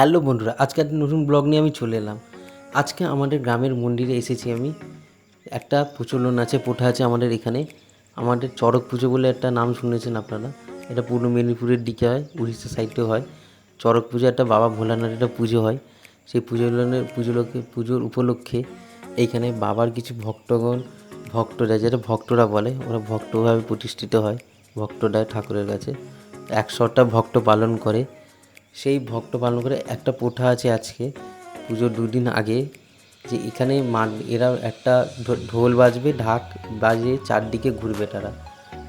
Hello বন্ধুরা, আজকে একটা নতুন ব্লগ নিয়ে আমি চলে এলাম। আজকে আমাদের গ্রামের মন্দিরে এসেছি আমি। একটা প্রচলন আছে পোঠা আছে আমাদের এখানে। আমাদের চড়ক পুজো বলে একটা নাম শুনেছেন আপনারা। এটা পূর্ব মেদিনীপুরের দিকে হয়, উড়িষ্যা সাইডেও হয়। চড়ক পুজো একটা বাবা ভোলানাথ একটা পুজো হয়। সেই পুজো পুজোলোকে, পুজোর উপলক্ষে এইখানে বাবার কিছু ভক্তগণ, ভক্তরা, যেটা ভক্তরা বলে, ওরা ভক্তভাবে প্রতিষ্ঠিত হয়, ভক্তরা ঠাকুরের কাছে। একশোটা ভক্ত পালন করে। সেই ভক্ত পালন করে একটা পোঠা আছে আজকে, পুজোর দুদিন আগে, যে এখানে মা, এরা একটা ঢোল বাজবে, ঢাক বাজে চারদিকে ঘুরবে তারা।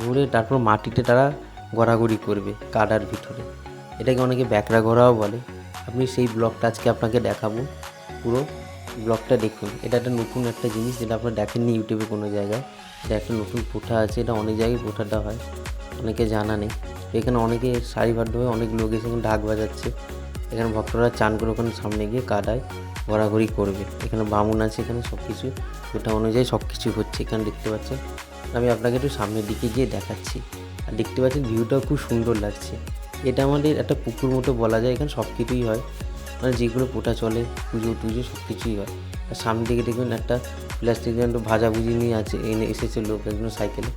ঘুরে তারপর মাটিতে তারা গড়াগড়ি করবে, কাদার ভিতরে। এটাকে অনেকে ব্যাকরা ঘোরাও বলে। আপনি সেই ব্লগটা আজকে আপনাকে দেখাবো, পুরো ব্লগটা দেখুন। এটা একটা নতুন একটা জিনিস যেটা আপনারা দেখেননি ইউটিউবে কোনো জায়গায়। এটা একটা নতুন পোঠা আছে, এটা অনেক জায়গায় পোঠাটা হয়, অনেকে জানা নেই। এখানে অনেকে সারিবদ্ধভাবে অনেক লোক এসে ঢাক বাজাচ্ছে। এখানে ভক্তরা চান করে ওখানে সামনে গিয়ে কাদায় ঘোরাঘুরি করবে। এখানে বামুন আছে, এখানে সব কিছু ওটা অনুযায়ী সব কিছু হচ্ছে, এখানে দেখতে পাচ্ছেন। আমি আপনাকে একটু সামনের দিকে গিয়ে দেখাচ্ছি। আর দেখতে পাচ্ছেন ভিউটাও খুব সুন্দর লাগছে। এটা আমাদের একটা পুকুর মতো বলা যায়, এখানে সব কিছুই হয়। মানে যেগুলো পোটা চলে, পুজো টুজো সব কিছুই হয়। আর সামনের দিকে দেখবেন একটা প্লাস্টিক ভাজাভুজি নিয়ে আছে, এনে এসেছে লোক একজন সাইকেলে।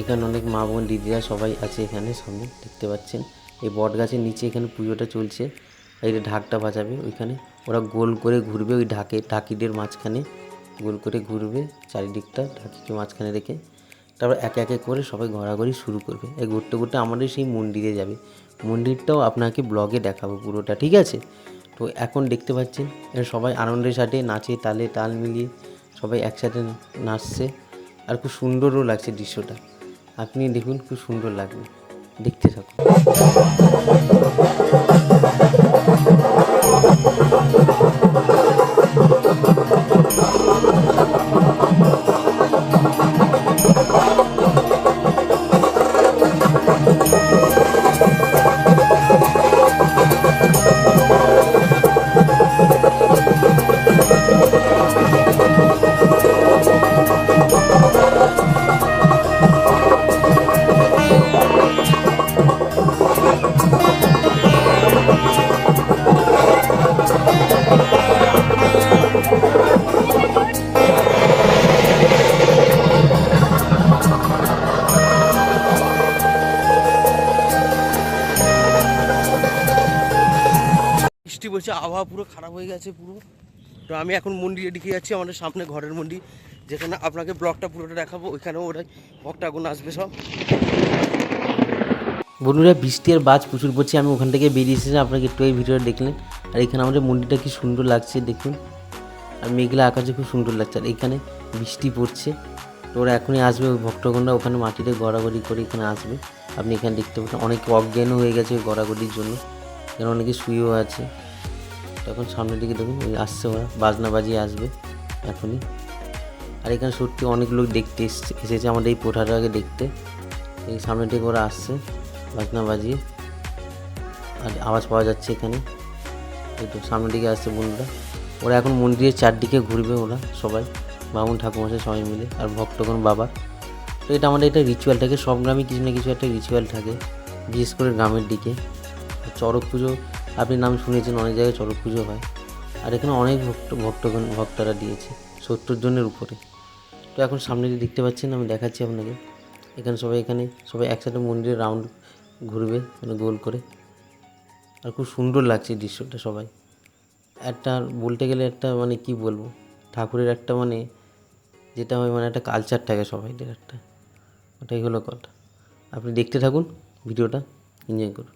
এখানে অনেক মা বোন, দিদিরা সবাই আছে এখানে, সামনে দেখতে পাচ্ছেন। এই বট গাছের নিচে এখানে পুজোটা চলছে। এই ঢাকটা বাজাবে ওইখানে। ওরা গোল করে ঘুরবে ওই ঢাকে, ঢাকিদের মাঝখানে। গোল করে ঘুরবে চারিদিকটা ঢাকিকে মাঝখানে রেখে। তারপর একে একে করে সবাই ঘোরাঘুরি শুরু করবে। এই ঘুরতে ঘুরতে আমাদের সেই মন্দিরে যাবে। মন্দিরটাও আপনাকে ব্লগে দেখাবো পুরোটা, ঠিক আছে? তো এখন দেখতে পাচ্ছেন সবাই আনন্দের সাথে নাচে, তালে তাল মিলিয়ে সবাই একসাথে নাচছে। আর খুব সুন্দরও লাগছে দৃশ্যটা। আপনি দেখুন খুব সুন্দর লাগবে। দেখতে থাকুন। আবহাওয়া পুরো খারাপ হয়ে গেছে পুরো। তো আমি এখন মন্দিরে দিকে যাচ্ছি, আমাদের সামনে ঘরের মন্দির, যেখানে আপনাকে ব্লকটা পুরোটা দেখাবো, ওইখানেও ওরা ভক্তাগুন আসবে সব। বন্ধুরা, বৃষ্টি আর বাজ প্রচুর পড়ছে, আমি ওখান থেকে বেরিয়ে এসেছি আপনাকে একটু এই ভিডিওটা দেখলেন। আর এখানে আমাদের মন্দিরটা কি সুন্দর লাগছে, দেখুন। আর মেঘলা আকাশে খুব সুন্দর লাগছে, আর এখানে বৃষ্টি পড়ছে। তো ওরা এখনই আসবে, ওই ভক্তগণরা ওখানে মাটিতে গড়াগড়ি করে এখানে আসবে। আপনি এখানে দেখতে পাচ্ছেন, অনেকে অজ্ঞানও হয়ে গেছে ওই গড়াগড়ির জন্য এখানে অনেকে শুয়েও আছে। তখন সামনের দিকে দেখুন, ওই আসছে ওরা, বাজনা বাজিয়ে আসবে এখনই। আর এখানে সত্যি অনেক লোক দেখতে এসছে আমাদের এই পোঠাটাকে দেখতে। এই সামনের দিকে ওরা আসছে, বাজনা বাজিয়ে। আর আওয়াজ পাওয়া যাচ্ছে এখানে। তো সামনের দিকে আসছে বন্ধুরা। ওরা এখন মন্দিরের চারদিকে ঘুরবে ওরা সবাই, বামুন ঠাকুমশাই সবাই মিলে, আর ভক্তগণ বাবা। তো এটা আমাদের একটা রিচুয়াল থাকে, সব গ্রামে কিছু না কিছু একটা রিচুয়াল থাকে, বিশেষ করে গ্রামের দিকে। চড়ক পুজো আপনি নাম শুনেছেন, অনেক জায়গায় চড়ক পুজো হয়। আর এখানে অনেক ভক্ত ভক্তগণ ভক্তরা দিয়েছে, সত্তর জনের উপরে। তো এখন সামনে যে দেখতে পাচ্ছেন, আমি দেখাচ্ছি আপনাকে এখানে সবাই এখানে, সবাই একসাথে মন্দিরে রাউন্ড ঘুরবে মানে গোল করে। আর খুব সুন্দর লাগছে দৃশ্যটা সবাই। একটা বলতে গেলে একটা মানে কি বলব, ঠাকুরের একটা মানে যেটা হয় মানে একটা কালচার থাকে সবাইদের একটা। ওটাই হলো কথা। আপনি দেখতে থাকুন, ভিডিওটা এনজয় করুন।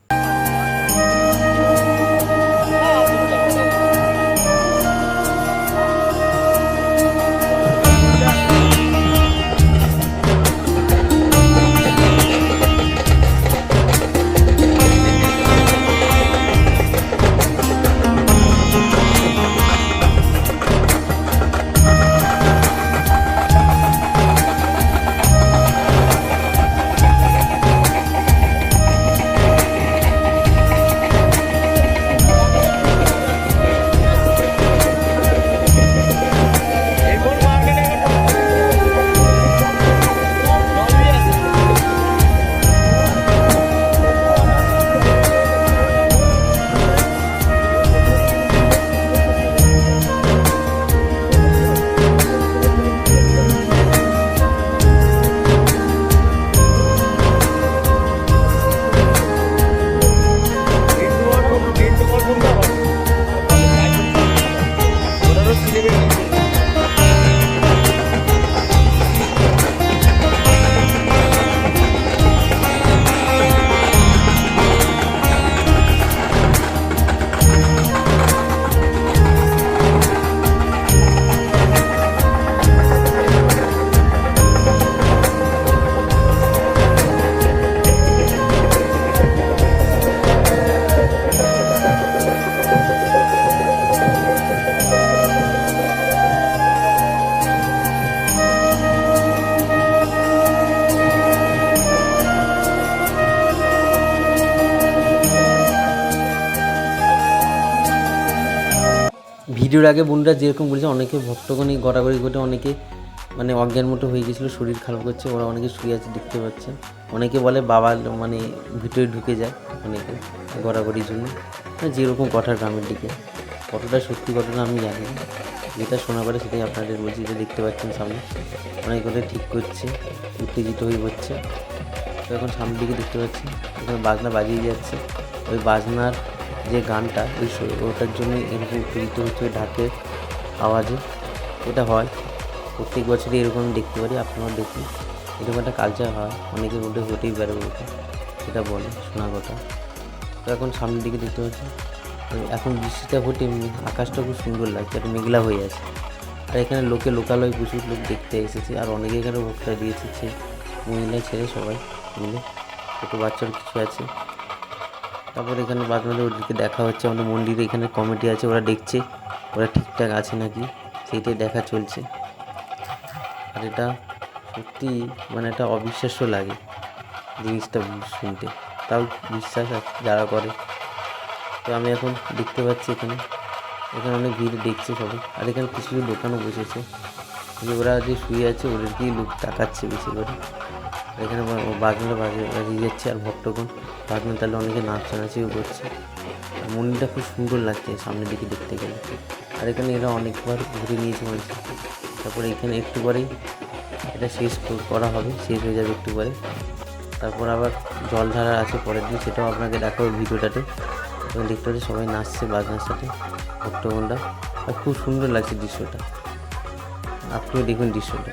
ভিডিওর আগে বন্ধুরা যেরকম বলেছে, অনেকে ভক্তগণই গড়াগড়ি করে অনেকে মানে অজ্ঞান মতো হয়ে গেছিল, শরীর খারাপ করছে, ওরা অনেকে শুয়ে আছে দেখতে পাচ্ছেন অনেকে বলে বাবা মানে ভিতরে ঢুকে যায় অনেকে গড়াগড়ির জন্য। মানে যেরকম কথার গ্রামের দিকে। কতটা সত্যি ঘটনা আমি জানি না। যেটা শোনা পারে সেটাই আপনাদের বলছি যে দেখতে পাচ্ছেন সামনে। অনেক করে ঠিক করছে, উত্তেজিত হয়ে পড়ছে। তো এখন সামনের দিকে দেখতে পাচ্ছি এখানে বাজনা বাজিয়ে যাচ্ছে। ওই বাজনার যে গানটা, ওই ওটার জন্যই এরকম উত্তেজিত হচ্ছে ঢাকের আওয়াজে। এটা হয়। প্রত্যেক বছরই এরকম দেখতে পারি, আপনারাও দেখুন। এরকম একটা কালচার হয়। অনেকের মধ্যে হতেই পারে বলতে সেটা বলে, শোনা কথা। তো এখন সামনের দিকে দেখতে পাচ্ছি এখন বৃষ্টিটা এমনি। আকাশটা খুব সুন্দর লাগছে, একটা মেঘলা হয়ে আছে। আর এখানে লোকে লোকালয় প্রচুর লোক দেখতে এসেছে। আর অনেকে এখানে ভোক্তা দিয়ে এসেছে মহিলা ছেড়ে সবাই মিলে। ছোটো বাচ্চার কিছু আছে। তারপর এখানে বাদমাদের ওদেরকে দেখা হচ্ছে। আমাদের মন্দিরে এখানে কমিটি আছে, ওরা দেখছে। ওরা ঠিকঠাক আছে নাকি? সেইটাই দেখা চলছে। আর এটা সত্যি মানে একটা অবিশ্বাস্য লাগে জিনিসটা শুনতে। তাও বিশ্বাস আছে, যারা করে। তো আমি এখন দেখতে পাচ্ছি এখানে। এখানে অনেক ভিড় দেখছে সবাই। আর এখানে কিছু কিছু দোকানও বসেছে। যে ওরা যে শুয়ে আছে, ওদেরকেই লোক তাকাচ্ছে বেশি করে। এখানে বা- বাজনা বাজে বাজিয়ে যাচ্ছে আর ভক্তগণ। বাজনা তাহলে অনেকে নাচানাচিও করছে। মন্দিরটা খুব সুন্দর লাগছে সামনের দিকে দেখতে গেলে। আর এখানে এরা অনেকবার ঘুরে নিয়েছে মানুষ তারপরে এখানে একটু পরেই এটা শেষ করা হবে, শেষ হয়ে যাবে একটু পরে। তারপর আবার জল ঢালা আছে পরের দিন, সেটাও আপনাকে দেখাবো ভিডিওটাতে। এবং দেখতে পাচ্ছি সবাই নাচছে বাজনার সাথে, ভক্তগণরা। আর খুব সুন্দর লাগছে দৃশ্যটা। আপনিও দেখুন দৃশ্যটা।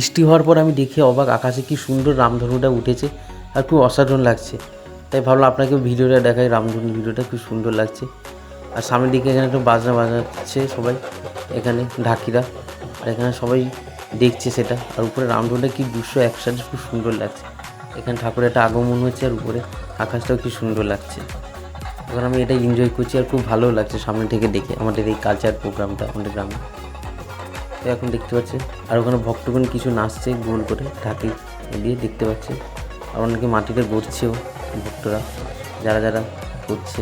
বৃষ্টি হওয়ার পর আমি দেখে অবাক, আকাশে কি সুন্দর রামধনুটা উঠেছে আর খুব অসাধারণ লাগছে। তাই ভাবলাম আপনাকে ভিডিওটা দেখাই, রামধনু ভিডিওটা খুব সুন্দর লাগছে। আর সামনের দিকে এখানে একটু বাজনা বাজাচ্ছে সবাই, এখানে ঢাকিরা, আর এখানে সবাই দেখছে সেটা। আর উপরে রামধনুটা কি দুশো একসাথে খুব সুন্দর লাগছে। এখানে ঠাকুরের একটা আগমন হচ্ছে আর উপরে আকাশটাও কি সুন্দর লাগছে। এখন আমি এটা এনজয় করছি আর খুব ভালো লাগছে সামনে থেকে দেখে আমাদের এই কালচার প্রোগ্রামটা আমাদের গ্রামে এখন দেখতে পাচ্ছি। আর ওখানে ভক্তগণ কিছু নাচছে, গোল করে ঢাকি দিয়ে দেখতে পাচ্ছি। আর অনেকে মাটিতে গড়ছেও ভক্তরা, যারা যারা করছে।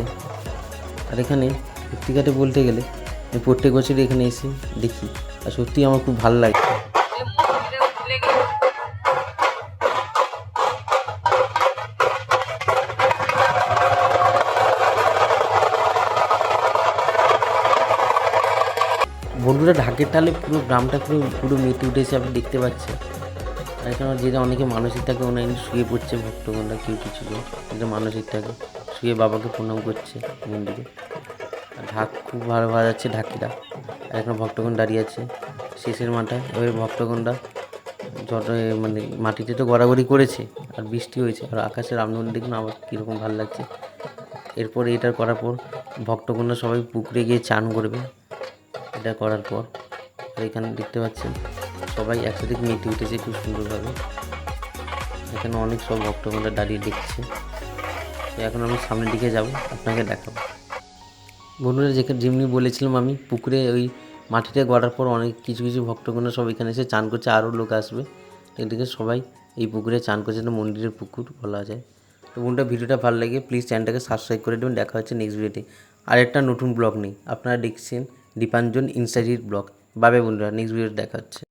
আর এখানে সত্যিকারে বলতে গেলে আমি প্রত্যেক বছরই এখানে এসে দেখি। আর সত্যি আমার খুব ভালো লাগে। বন্ধুরা, ঢাকের তালে পুরো গ্রামটা পুরো পুরো মেতে উঠেছে, আপনি দেখতে পাচ্ছেন। আর এখানে যেটা অনেকে মানসিক থাকে, ওনারা শুয়ে পড়ছে, ভক্তগণরা কেউ কিছু যেটা মানসিক থাকে, শুয়ে বাবাকে প্রণাম করছে মন্দিরে আর ঢাক খুব ভালো বাজাচ্ছে ঢাকিরা। আর এখানে ভক্তগণ দাঁড়িয়ে আছে শেষের মাথায়। এবারে ভক্তগণরা যত মানে মাটিতে তো গড়াগড়ি করেছে, আর বৃষ্টি হয়েছে। আর আকাশের রামধন দেখুন আবার কীরকম ভালো লাগছে। এরপর এটা করার পর ভক্তগণরা সবাই পুকুরে গিয়ে চান করবে। এটা করার পর এখানে দেখতে পাচ্ছেন, সবাই একসাথে মেতে উঠেছে খুব সুন্দরভাবে। এখানে অনেক সব ভক্তগণরা দাঁড়িয়ে দেখছে। এখন আমি সামনের দিকে যাব, আপনাকে দেখাবো। বন্ধুরা, যেখানে যেমনি বলেছিলাম আমি, পুকুরে ওই মাটিতে গড়ার পর অনেক কিছু কিছু ভক্তগণরা সব এখানে এসে চান করছে, আরও লোক আসবে। এদিকে সবাই এই পুকুরে চান করছে এটা মন্দিরের পুকুর বলা যায়। তো বন্ধুরা, ভিডিওটা ভালো লাগে প্লিজ চ্যানেলটাকে সাবস্ক্রাইব করে দেবেন। দেখা হচ্ছে নেক্সট ভিডিওতে আর একটা নতুন ব্লগ নেই আপনারা দেখছেন দীপাঞ্জন ইনস্টাডিট ব্লগ। বাবে বন্ধুরা নেক্সট ভিডিওতে দেখা হচ্ছে।